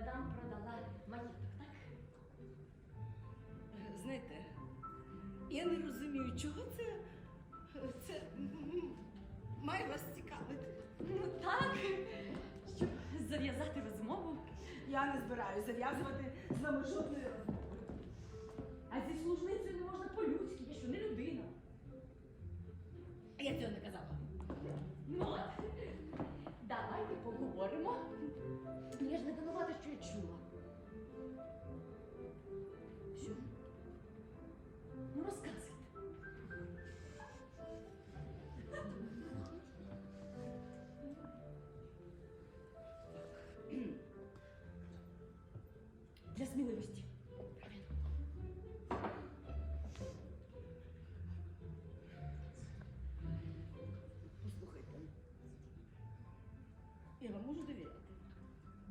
мадам продала маєток, так? Е, знаєте, я не розумію, чого це це має вас цікавити. Ну так, щоб зав'язати розмову. Я не збираюся зав'язувати з вами жодної розмови. А зі служницею не можна по-людськи, я що не людина. Я цього не казала. Ж не винувата,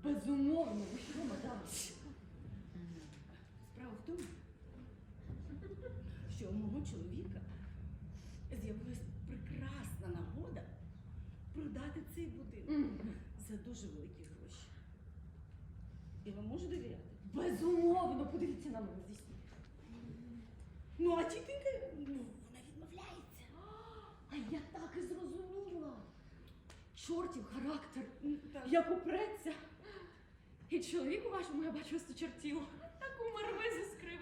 Безумовно, ви що, мадам? Справа в тому, що у мого чоловіка з'явилась прекрасна нагода продати цей будинок за дуже великі гроші. Я вам можу довіряти. Безумовно, подивіться на мене сміху. Ну, а тітенька, ну, вона відмовляється. А я так і зрозуміла. Чортів характер, як упреться. І чоловіку вашому, я бачу, сточертіло. Таку марвизу скривив.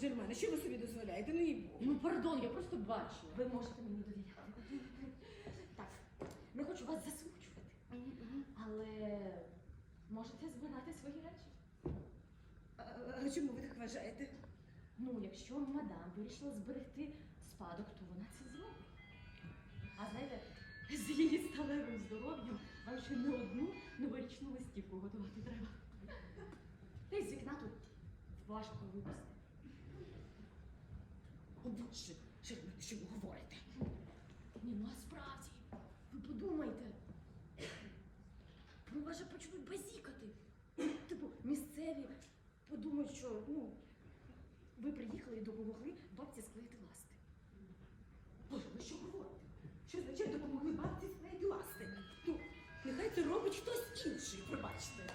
Жермена, що ви собі дозволяєте? Ну і Бог. Ну, пардон, я просто бачу. Ви можете мені довіряти. Так, не хочу вас засмучувати, але можете збирати свої речі. А, а чому ви так вважаєте? Ну, якщо мадам вирішила зберегти спадок, то вона це зробить. А знаєте, з її сталевим здоров'ям вам ще не одну новорічну листівку готувати треба. Та й з вікна тут важко випасти. О Боже, Жермена, що ви говорите? Ні, ну а справді, ви подумайте. Про вас же почнуть базікати. Типу, місцеві подумають, що ну, ви приїхали і допомогли бабці склеїти ласти. Боже, ви що говорите? Що означає допомогли бабці склеїти ласти? Ну, нехай це робить хтось інший, пробачте.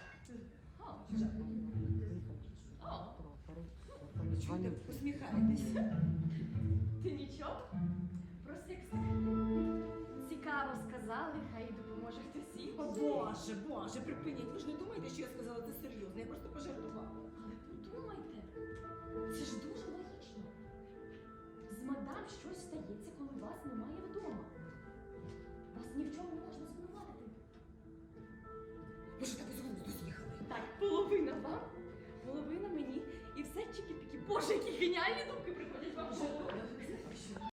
Так посміхаєтеся? ти нічого? Про секс цікаво сказали, хай допоможе хтось О. Боже, Боже, припиніть. Ви ж не думаєте, що я сказала це серйозно, я просто пожартувала. Але подумайте, це ж дуже логічно. З мадам щось стається, коли вас немає вдома. Боже, які геніальні думки приходять вам. в голову.